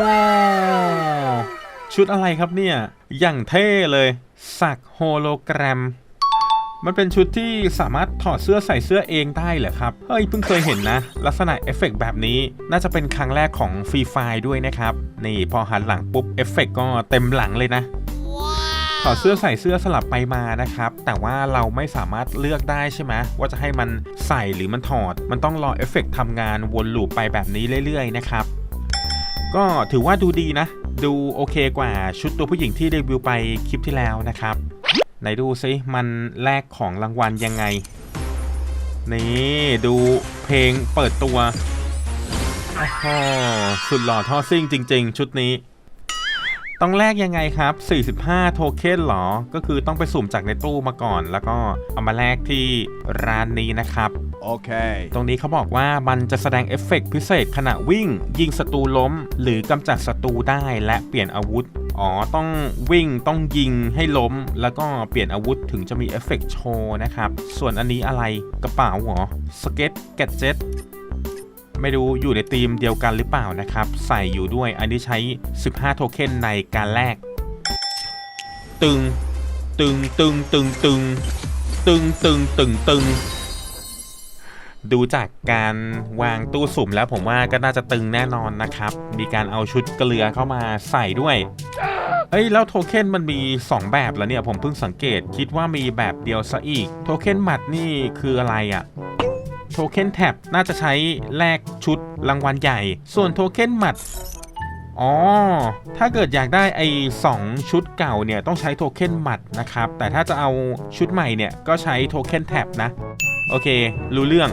ว้าวชุดอะไรครับเนี่ย อย่างเท่เลย สักโฮโลแกรม มันเป็นชุดที่สามารถถอดเสื้อใส่เสื้อเองได้เหรอครับ เฮ้ยเพิ่งเคยเห็นนะ ลักษณะเอฟเฟกต์แบบนี้ น่าจะเป็นครั้งแรกของฟรีไฟด้วยนะครับ นี่พอหันหลังปุ๊บเอฟเฟกต์ก็เต็มหลังเลยนะถอดเสื้อใส่เสื้อสลับไปมานะครับ แต่ว่าเราไม่สามารถเลือกได้ใช่ไหมว่าจะให้มันใส่หรือมันถอด มันต้องรอเอฟเฟกต์ทำงานวนลูปไปแบบนี้เรื่อยๆนะครับ ก็ถือว่าดูดีนะ ดูโอเคกว่าชุดตัวผู้หญิงที่รีวิวไปคลิปที่แล้วนะครับ ไหนดูซิมันแลกของรางวัลยังไง นี่ดูเพลงเปิดตัวโอ้โหสุดหล่อท่อซิ่งจริง ๆ ชุดนี้ ต้องแลกยังไงครับ 45 โทเค็นหรอ ก็คือต้องไปสุ่มจากในตู้มาก่อน แล้วก็เอามาแลกที่ร้านนี้นะครับ Okay. ตรงนี้เขาบอกว่ามันจะแสดงเอฟเฟกต์พิเศษขณะวิ่ง ยิงศัตรูล้ม หรือกำจัดศัตรูได้และเปลี่ยนอาวุธ อ๋อ ต้องวิ่งต้องยิงให้ล้ม แล้วก็เปลี่ยนอาวุธถึงจะมีเอฟเฟกต์โชว์นะครับ ส่วนอันนี้อะไรกระเป๋าเหรอสเก็ตแกดเจ็ต ไม่รู้อยู่ในธีมเดียวกันหรือเปล่านะครับ ใส่อยู่ด้วยอันนี้ใช้ 15 โทเค็นในการแลกตึง ตึงตึงตึงตึง ตึงตึงตึงตึง ดูจากการวางตู้สุ่มแล้วผมว่าก็น่าจะตึงแน่นอนนะครับ มีการเอาชุดเกลือเข้ามาใส่ด้วยเอ้ยแล้วโทเค็นมันมี 2 แบบแล้วเนี่ยผมเพิ่งสังเกตคิดว่ามีแบบเดียวซะอีก โทเค็นหมัดนี่คืออะไรอะ่ะ โทเค็นแท็บน่าจะใช้แลกชุดรางวัลใหญ่ ส่วนโทเค็นหมัดอ๋อ ถ้าเกิดอยากได้ไอ้สองชุดเก่าเนี่ย ต้องใช้โทเค็นหมัดนะครับ แต่ถ้าจะเอาชุดใหม่เนี่ย ก็ใช้โทเค็นแท็บนะ โอเค รู้เรื่อง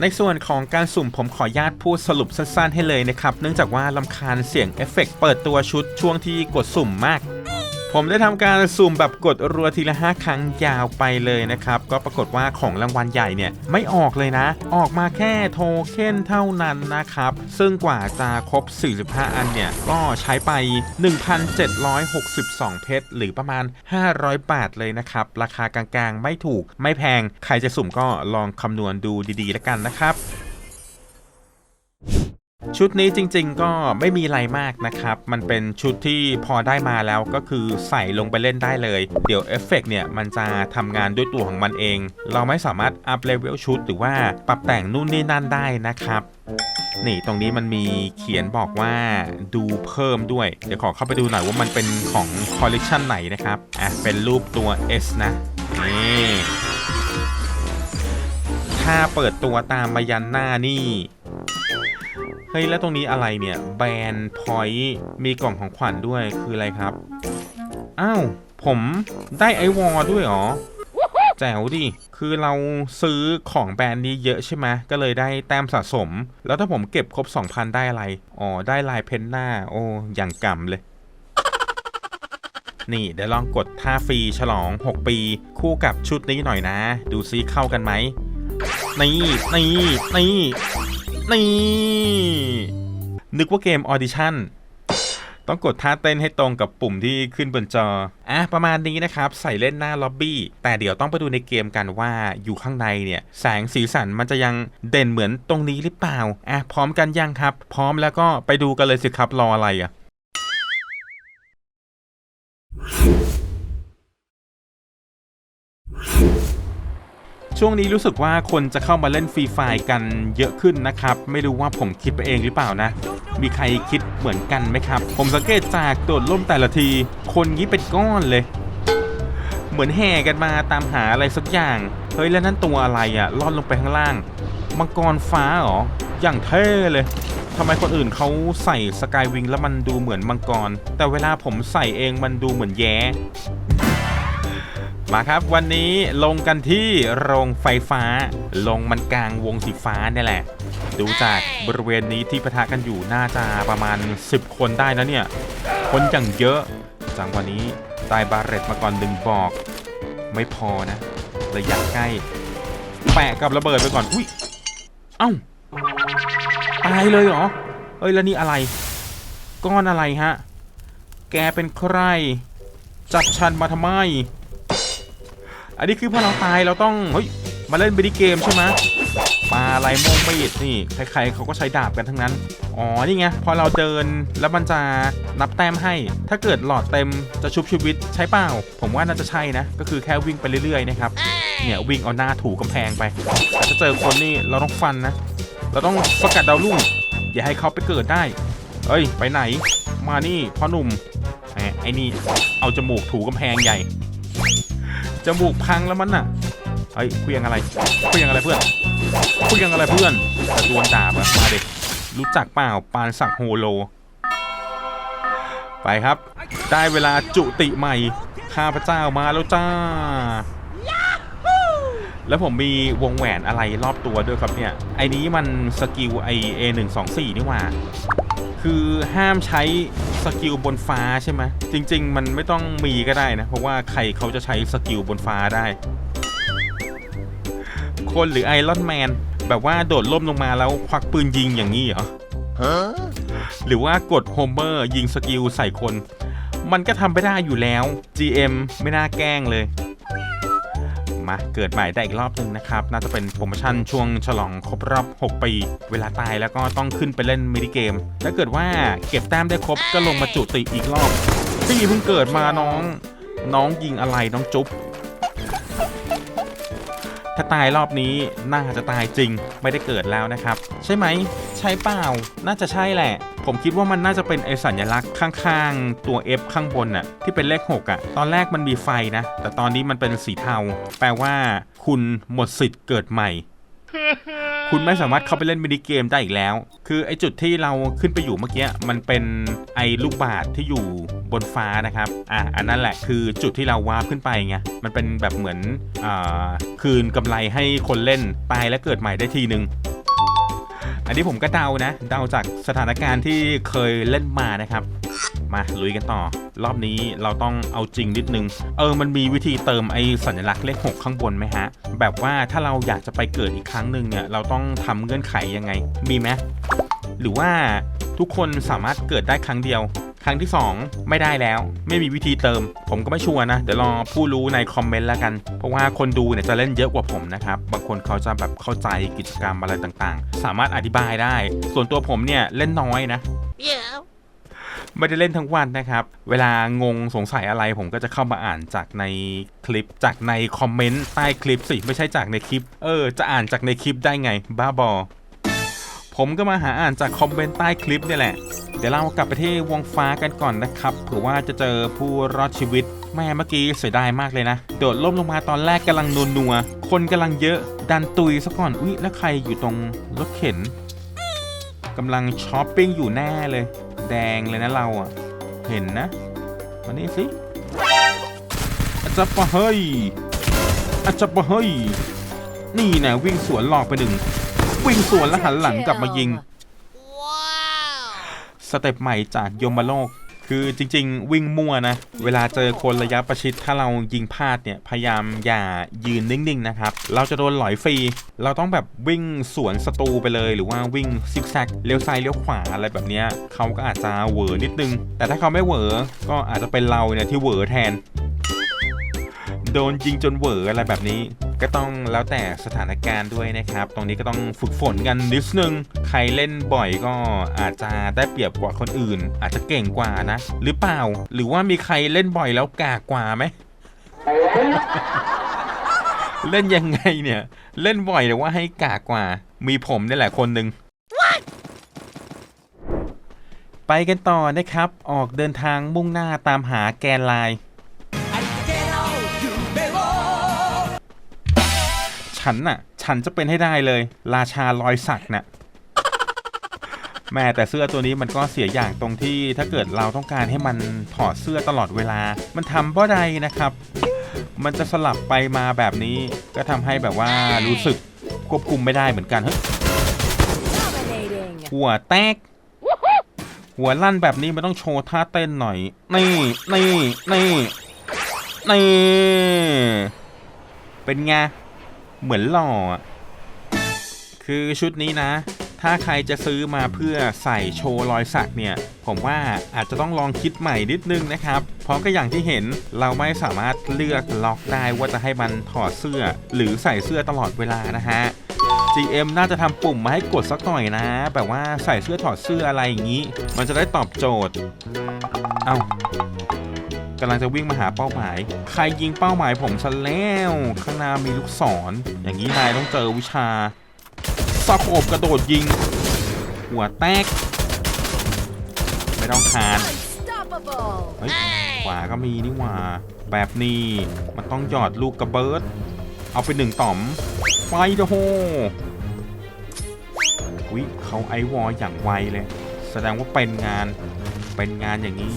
ในส่วนของการสุ่มผมขออนุญาตพูดสรุปสั้นๆให้เลยนะครับ เนื่องจากว่าลำคาญเสียงเอฟเฟกต์เปิดตัวชุดช่วงที่กดสุ่มมาก ผมได้ทำการสุ่มแบบกดรัวทีละ 5 ครั้งยาวไปเลยนะครับ ก็ปรากฏว่าของรางวัลใหญ่เนี่ยไม่ออกเลยนะ ออกมาแค่โทเค็นเท่านั้นนะครับ ซึ่งกว่าจะครบ 45 อันเนี่ย ก็ใช้ไป 1,762 เพชร หรือประมาณ 500 บาทเลยนะครับ ราคากลางๆ ไม่ถูกไม่แพง ใครจะสุ่มก็ลองคำนวณดูดีๆแล้วกันนะครับ ชุดนี้จริงๆก็ไม่มีอะไรมากนะครับ มันเป็นชุดที่พอได้มาแล้วก็คือใส่ลงไปเล่นได้เลย เดี๋ยวเอฟเฟกต์เนี่ยมันจะทำงานด้วยตัวของมันเอง เราไม่สามารถอัพเลเวลชุดหรือว่าปรับแต่งนู่นนี่นั่นได้นะครับนี่ตรงนี้มันมีเขียนบอกว่าดูเพิ่มด้วย เดี๋ยวขอเข้าไปดูหน่อยว่ามันเป็นของคอลเลกชันไหนนะครับ อะ เป็นรูปตัว S นะ นี่ ถ้าเปิดตัวตามมายันหน้านี่ เฮ้ย แล้วตรงนี้อะไรเนี่ย แบนพอยต์มีกล่องของขวัญด้วยคืออะไรครับ อ้าว ผมได้ไอวอลด้วยหรอ แจ๋วดิ คือเราซื้อของแบรนด์นี้เยอะใช่ไหมก็เลยได้แต้มสะสม แล้วถ้าผมเก็บครบ 2,000 ได้อะไร อ๋อ ได้ลายเพนหน้า โอ้อย่างกำเลย นี่เดี๋ยวลองกดท่าฟรีฉลอง 6 ปี คู่กับชุดนี้หน่อยนะ ดูซิเข้ากันไหมนี่นี่นี่ นี่ นึกว่าเกมออดิชั่นต้องกดท่าเต้นให้ตรงกับปุ่มที่ขึ้นบนจอ อะ ประมาณนี้นะครับ ใส่เล่นหน้าล็อบบี้ แต่เดี๋ยวต้องไปดูในเกมกันว่าอยู่ข้างในเนี่ย แสงสีสันมันจะยังเด่นเหมือนตรงนี้หรือเปล่า อะ พร้อมกันยังครับ พร้อมแล้วก็ไปดูกันเลยสิครับ รออะไรอะ ช่วงนี้รู้สึกว่าคนจะเข้ามาเล่นฟรีไฟกันเยอะขึ้นนะครับ ไม่รู้ว่าผมคิดไปเองหรือเปล่านะ มีใครคิดเหมือนกันไหมครับ ผมสังเกตจากโดดล่มแต่ละที คนนี้เป็นก้อนเลย เหมือนแห่กันมาตามหาอะไรสักอย่าง เฮ้ยแล้วนั่นตัวอะไรอะ่ะล่อนลงไปข้างล่าง มังกรฟ้าเหรอ อย่างเท่เลยทำไมคนอื่นเขาใส่สกายวิงแล้วมันดูเหมือนมังกร แต่เวลาผมใส่เองมันดูเหมือนแย้ มาครับวันนี้ลงกันที่โรงไฟฟ้า ลงมันกลางวงสีฟ้าเนี่ยแหละ ดูจากบริเวณนี้ที่ปะทะกันอยู่น่าจะประมาณ 10 คนได้นะเนี่ย คนอย่างเยอะ จังวันนี้ได้บาเรตมาก่อนหนึ่งบอก ไม่พอนะ ระยะใกล้ แปะกับระเบิดไปก่อน อุ้ย เอ้า ตายเลยเหรอ เอ้ยแล้วนี่อะไร ก้อนอะไรฮะ แกเป็นใคร จับฉันมาทำไม อันนี้คือพอเราตายเราต้องเฮ้ยมาเล่นบิดิเกมใช่ไหมปลาอะไรมงไม่ดนี่ใครๆเขาก็ใช้ดาบกันทั้งนั้น อ๋อ นี่ไง พอเราเดินแล้วมันจะนับแต้มให้ ถ้าเกิดหลอดเต็มจะชุบชีวิตใช้เปล่า ผมว่าน่าจะใช่นะ ก็คือแค่วิ่งไปเรื่อยๆนะครับ เนี่ยวิ่งเอาหน้าถูกำแพงไปแต่ถ้าเจอคนนี่เราต้องฟันนะ เราต้องสกัดดาวรุ่ง อย่าให้เขาไปเกิดได้ เอ้ย ไปไหน มานี่พ่อหนุ่มแหมไอ้นี่ เอาจมูกถูกำแพงใหญ่ จมูกพังแล้วมันน่ะเฮ้ยคุยยังอะไรคุยยังอะไรเพื่อนคุยยังอะไรเพื่อนแต่ดวลดาบอะมาเด็กรู้จักเปล่าปานสักโฮโล ไปครับ ได้เวลาจุติใหม่ ข้าพเจ้ามาแล้วจ้า แล้วผมมีวงแหวนอะไรรอบตัวด้วยครับเนี่ย ไอ้นี้มันสกิลไอเอหนึ่งสองสี่นี่หว่า คือห้ามใช้สกิลบนฟ้าใช่ไหมจริง ๆ มันไม่ต้องมีก็ได้นะ เพราะว่าใครเขาจะใช้สกิลบนฟ้าได้ คนหรือไอรอนแมนแบบว่าโดดล่มลงมาแล้วควักปืนยิงอย่างนี้เหรอหรือว่ากดโฮมเมอร์ยิงสกิลใส่คน มันก็ทำไปได้อยู่แล้ว GM ไม่น่าแกล้งเลย มาเกิดใหม่ได้อีกรอบหนึ่งนะครับ น่าจะเป็นโปรโมชั่นช่วงฉลองครบรอบ 6 ปี เวลาตายแล้วก็ต้องขึ้นไปเล่นมินิเกม ถ้าเกิดว่าเก็บแต้มได้ครบก็ลงมาจุติอีกรอบพี่เพิ่งเกิดมาน้อง น้องยิงอะไรน้องจุ๊บถ้าตายรอบนี้น่าจะตายจริง ไม่ได้เกิดแล้วนะครับ ใช่ไหม ใช่เปล่า น่าจะใช่แหละ ผมคิดว่ามันน่าจะเป็นไอสัญลักษณ์ข้างๆ ตัว F ข้างบนน่ะที่เป็นเลข 6อะ ตอนแรกมันมีไฟนะ แต่ตอนนี้มันเป็นสีเทา แปลว่าคุณหมดสิทธิ์เกิดใหม่ คุณไม่สามารถเข้าไปเล่นมินิเกมได้อีกแล้ว คือไอจุดที่เราขึ้นไปอยู่เมื่อกี้มันเป็นไอลูกบาศก์ที่อยู่บนฟ้านะครับ อะอันนั้นแหละคือจุดที่เราวาร์ปขึ้นไปไง มันเป็นแบบเหมือนอ่าคืนกำไรให้คนเล่นตายและเกิดใหม่ได้ทีนึง อันนี้ผมก็เดานะ เดาจากสถานการณ์ที่เคยเล่นมานะครับ มาลุยกันต่อ รอบนี้เราต้องเอาจริงนิดนึง เออ มันมีวิธีเติมไอ้สัญลักษณ์เลข 6 ข้างบนไหมฮะ แบบว่าถ้าเราอยากจะไปเกิดอีกครั้งหนึ่งเนี่ย เราต้องทำเงื่อนไขยังไง มีไหมหรือว่าทุกคนสามารถเกิดได้ครั้งเดียว ครั้งที่ 2 ไม่ได้แล้ว ไม่มีวิธีเติม ผมก็ไม่ชัวร์นะ เดี๋ยวรอผู้รู้ในคอมเมนต์แล้วกัน เพราะว่าคนดูเนี่ยจะเล่นเยอะกว่าผมนะครับ บางคนเขาจะแบบเข้าใจกิจกรรมอะไรต่างๆ สามารถอธิบายได้ ส่วนตัวผมเนี่ยเล่นน้อยนะ Yeah. ไม่ได้เล่นทั้งวันนะครับ เวลางงสงสัยอะไรผมก็จะเข้ามาอ่านจากในคลิปจากในคอมเมนต์ใต้คลิปสิ ไม่ใช่จากในคลิป เออ จะอ่านจากในคลิปได้ไง บ้าบอ ผมก็มาหาอ่านจากคอมเมนต์ใต้คลิปนี่แหละ เดี๋ยวเรากลับไปที่วงฟ้ากันก่อนนะครับเผื่อว่าจะเจอผู้รอดชีวิต แม่เมื่อกี้เสียดายมากเลยนะ โดดล่มลงมาตอนแรกกำลังนัว คนกำลังเยอะ ดันตุยซะก่อน อุ๊ย แล้วใครอยู่ตรงรถเข็นกำลังช้อปปิ้งอยู่แน่เลย แดงเลยนะเราอะ เห็นนะมานี่สิอาจจะปะเฮ้ยอาจจะปะเฮ้ยนี่นะวิ่งสวนหลอกไปหนึ่ง วิ่งสวนแล้วหันหลังกลับมายิง Wow. สเต็ปใหม่จากยมโลก คือจริง ๆ วิ่งมั่วนะ เวลาเจอคนระยะประชิดถ้าเรายิงพลาดเนี่ย พยายามอย่ายืนนิ่งๆนะครับ เราจะโดนหลอยฟรี เราต้องแบบวิ่งสวนศัตรูไปเลย หรือว่าวิ่งซิกแซกเลี้ยวซ้ายเลี้ยวขวาอะไรแบบเนี้ยเขาก็อาจจะเหวอนิดนึง แต่ถ้าเขาไม่เหวอก็อาจจะเป็นเราเนี่ยที่เหวอแทน โดนยิงจนเหวออะไรแบบนี้ ก็ต้องแล้วแต่สถานการณ์ด้วยนะครับ ตรงนี้ก็ต้องฝึกฝนกันนิดนึง ใครเล่นบ่อยก็อาจจะได้เปรียบกว่าคนอื่น อาจจะเก่งกว่านะ หรือเปล่า หรือว่ามีใครเล่นบ่อยแล้วกากกว่าไหม เล่นยังไงเนี่ย เล่นบ่อยแต่ว่าให้กากกว่า มีผมนี่แหละคนหนึ่งไปกันต่อนะครับ ออกเดินทางมุ่งหน้าตามหาแกนไลน์ ฉันน่ะ ฉันจะเป็นให้ได้เลย ราชารอยสักน่ะแม่แต่เสื้อตัวนี้มันก็เสียอย่างตรงที่ถ้าเกิดเราต้องการให้มันถอดเสื้อตลอดเวลา มันทำบ่ได้นะครับ มันจะสลับไปมาแบบนี้ ก็ทำให้แบบว่ารู้สึกควบคุมไม่ได้เหมือนกันเฮ้ยหัวแตก หัวลั่นแบบนี้มันต้องโชว์ท่าเต้นหน่อย นี่นี่นี่นี่เป็นไง เหมือนหล่อคือชุดนี้นะ ถ้าใครจะซื้อมาเพื่อใส่โชว์รอยสักเนี่ย ผมว่าอาจจะต้องลองคิดใหม่นิดนึงนะครับ เพราะก็อย่างที่เห็นเราไม่สามารถเลือกล็อกได้ว่าจะให้มันถอดเสื้อ หรือใส่เสื้อตลอดเวลานะฮะ GM น่าจะทำปุ่มมาให้กดสักหน่อยนะ แบบว่าใส่เสื้อถอดเสื้ออะไรอย่างนี้ มันจะได้ตอบโจทย์ เอ้า กำลังจะวิ่งมาหาเป้าหมาย ใครยิงเป้าหมายผมซะแล้วข้างหน้ามีลูกศรอย่างนี้นายต้องเจอวิชาสะโขบกระโดดยิง หัวแตก ไม่ต้องคานเฮ้ยขวาก็มีนี่หว่า แบบนี้มันต้องหยอดลูกกระเบิด เอาไปหนึ่งต่อมไฟเดอะโฮวิเขาไอวอลอย่างไวเลย แสดงว่าเป็นงานเป็นงานอย่างนี้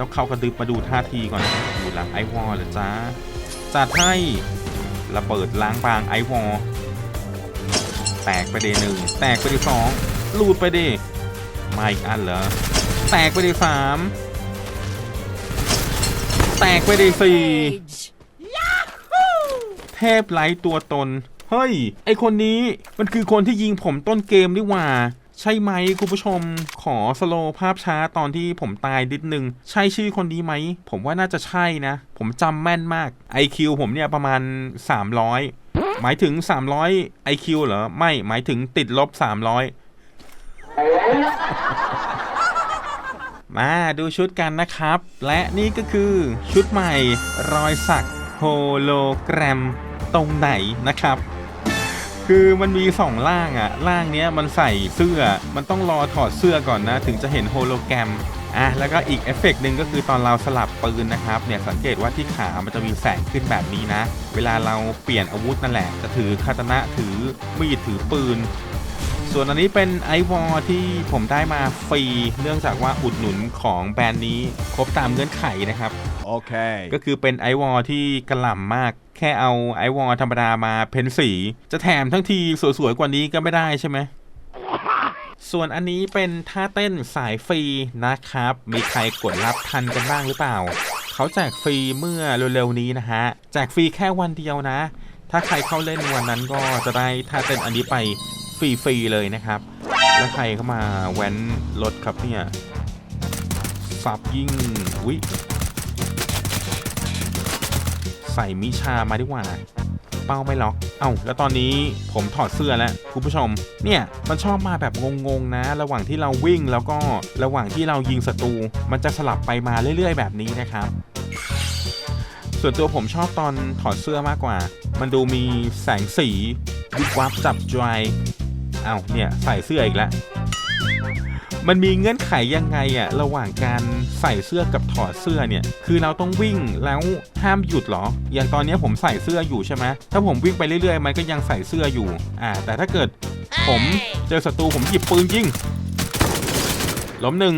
ต้องเข้ากระดึบมาดูท่าทีก่อนอยู่หลังไอวอลเหรอจ้าจัดให้ระเบิดล้างบางไอวอลแตกไปเดหนึ่งแตกไปเดสองลูดไปเดมาอีกอันเหรอแตกไปเดสามแตกไปได้สี่เทพไร้ตัวตน เฮ้ย ไอคนนี้มันคือคนที่ยิงผมต้นเกมนี่ว่า ใช่ไหมคุณผู้ชมขอสโลว์ภาพช้าตอนที่ผมตายนิดนึง ใช่ชื่อคนนี้ไหม ผมว่าน่าจะใช่นะ ผมจำแม่นมาก IQ ผมเนี่ยประมาณ 300 หมายถึง 300 IQ เหรอ ไม่หมายถึงติดลบ 300 มาดูชุดกันนะครับ และนี่ก็คือชุดใหม่รอยสักโฮโลแกรมตรงไหนนะครับ คือมันมีสองล่างอะล่างเนี้ยมันใส่เสื้อ มันต้องรอถอดเสื้อก่อนนะ ถึงจะเห็นโฮโลแกรมอะแล้วก็อีกเอฟเฟกต์หนึ่งก็คือตอนเราสลับปืนนะครับเนี่ยสังเกตว่าที่ขามันจะมีแสงขึ้นแบบนี้นะ เวลาเราเปลี่ยนอาวุธนั่นแหละ จะถือคาตนะถือมีดถือปืน ส่วนอันนี้เป็นไอวอลที่ผมได้มาฟรี เนื่องจากว่าอุดหนุนของแบรนด์นี้ครบตามเงื่อนไขนะครับ Okay. ก็คือเป็นไอวอลที่กระหล่ำมาก แค่เอาไอวอลธรรมดามาเพ้นสี จะแถมทั้งทีสวยๆกว่านี้ก็ไม่ได้ใช่ไหมส่วนอันนี้เป็นท่าเต้นสายฟรีนะครับ มีใครกดรับทันกันบ้างหรือเปล่า เขาแจกฟรีเมื่อเร็วๆนี้นะฮะ แจกฟรีแค่วันเดียวนะ ถ้าใครเข้าเล่นวันนั้นก็จะได้ท่าเต้นอันนี้ไป ฟรีๆเลยนะครับ แล้วใครเข้ามาแว้นรถครับเนี่ยสับยิ่งวิใส่มิชามาดีกว่า เป้าไม่ล็อก เอ้า แล้วตอนนี้ผมถอดเสื้อแล้วคุณผู้ชม เนี่ยมันชอบมาแบบงงๆนะ ระหว่างที่เราวิ่งแล้วก็ระหว่างที่เรายิงศัตรูมันจะสลับไปมาเรื่อย ๆ แบบนี้นะครับส่วนตัวผมชอบตอนถอดเสื้อมากกว่า มันดูมีแสงสีวิบวับจับใจ เอ้าเนี่ยใส่เสื้ออีกแล้ว มันมีเงื่อนไขยังไงอะระหว่างการใส่เสื้อกับถอดเสื้อเนี่ย คือเราต้องวิ่งแล้วห้ามหยุดเหรอ อย่างตอนเนี้ยผมใส่เสื้ออยู่ใช่ไหมถ้าผมวิ่งไปเรื่อยๆ มันก็ยังใส่เสื้ออยู่ อ่า แต่ถ้าเกิดผมเจอศัตรูผมหยิบปืนยิงล้มหนึ่ง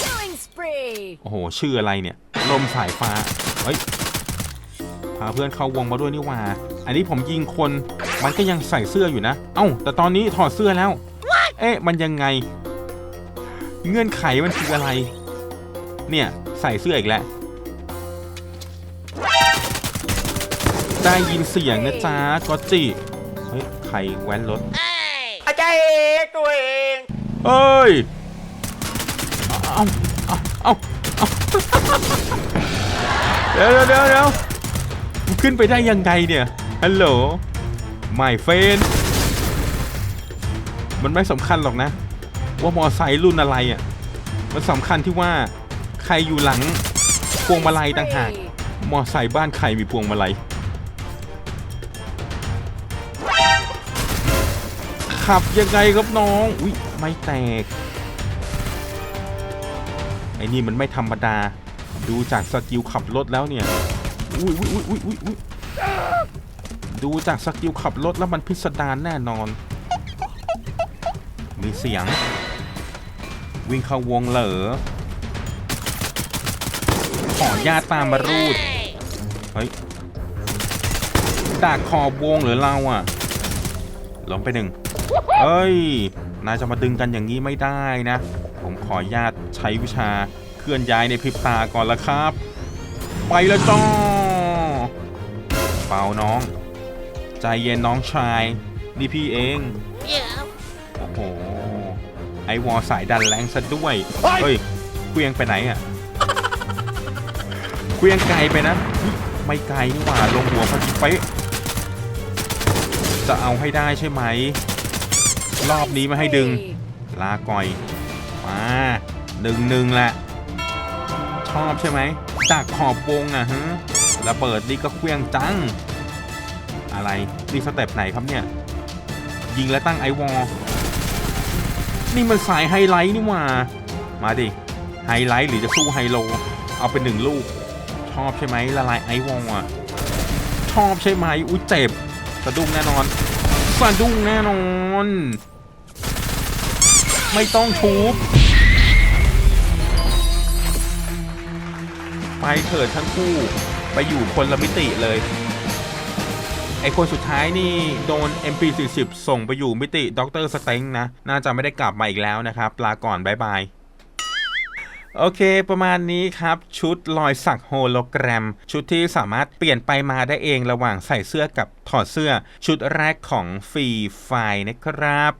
Killing spree. โอ้โห ชื่ออะไรเนี่ย ลมสายฟ้า เฮ้ย พาเพื่อนเข้าวงมาด้วยนี่หว่า อันนี้ผมยิงคน มันก็ยังใส่เสื้ออยู่นะ เอ้า แต่ตอนนี้ถอดเสื้อแล้ว เอ๊ะ มันยังไง เงื่อนไขมันคืออะไร เนี่ย ใส่เสื้ออีกแล้ว ได้ยินเสียงนะจ๊ะก็จิเฮ้ย ใครแว้นรถ Hey. อาจารย์เองตัวเองเอ้ยเอาเอาเอาเอาเดี๋ยวเดี๋ยวเดี๋ยวเดี๋ยวมันขึ้นไปได้ยังไงเนี่ย ฮัลโหล ไม่เฟน มันไม่สำคัญหรอกนะ ว่ามอไซค์รุ่นอะไรอะ มันสำคัญที่ว่าใครอยู่หลังพวงมาลัยต่างหาก มอไซค์บ้านใครมีพวงมาลัย ขับยังไงครับน้อง อุ้ยไม่แตก ไอ้นี่มันไม่ธรรมดา ดูจากสกิลขับรถแล้วเนี่ย อุ้ยอุ้ยอุ้ยอุ้ยอุ้ย ดูจากสกิลขับรถแล้วมันพิสดารแน่นอน มีเสียง วิ่งเข้าวงเหลอขอญาตตามมารูด เฮ้ยดากขอบวงหรือเราอะล้มไปหนึ่งเอ้ย นายจะมาดึงกันอย่างนี้ไม่ได้นะ ผมขอญาตใช้วิชาเคลื่อนย้ายในพริบตาก่อนละครับ ไปแล้วจ้าเปล่าน้อง ใจเย็นน้องชาย นี่พี่เอง Yeah. โอ้โหไอวอลสายดันแรงซะด้วย เฮ้ยเควียงไปไหนอะเควียงไกลไปนะเฮ้ยไม่ไกลนี่หว่าลงหัวพอดีเป๊ะจะเอาให้ได้ใช่ไหม รอบนี้ไม่ให้ดึง ลาก่อย มาหนึ่งหนึ่งแหละ ชอบใช่ไหมจากขอบวงอะฮะระเบิดนี่ก็เคลี้ยงจัง อะไรนี่สเต็ปไหนครับเนี่ย ยิงแล้วตั้งไอวอลนี่มันสายไฮไลท์นี่ว่า มาดิ ไฮไลท์หรือจะสู้ไฮโล เอาเป็นหนึ่งลูก ชอบใช่ไหมละลายไอวอลอะ ชอบใช่ไหมอุ้ยเจ็บสะดุ้งแน่นอนสะดุ้งแน่นอน ไม่ต้องทุบไปเถิดทั้งคู่ ไปอยู่คนละมิติเลย ไอคนสุดท้ายนี่โดน MP40 ส่งไปอยู่มิติด็อกเตอร์สเต็งนะ น่าจะไม่ได้กลับมาอีกแล้วนะครับ ลาก่อนบายบาย โอเค ประมาณนี้ครับ ชุดลอยสักโฮโลแกรม ชุดที่สามารถเปลี่ยนไปมาได้เองระหว่างใส่เสื้อกับถอดเสื้อ ชุดแรกของฟรีไฟนะครับ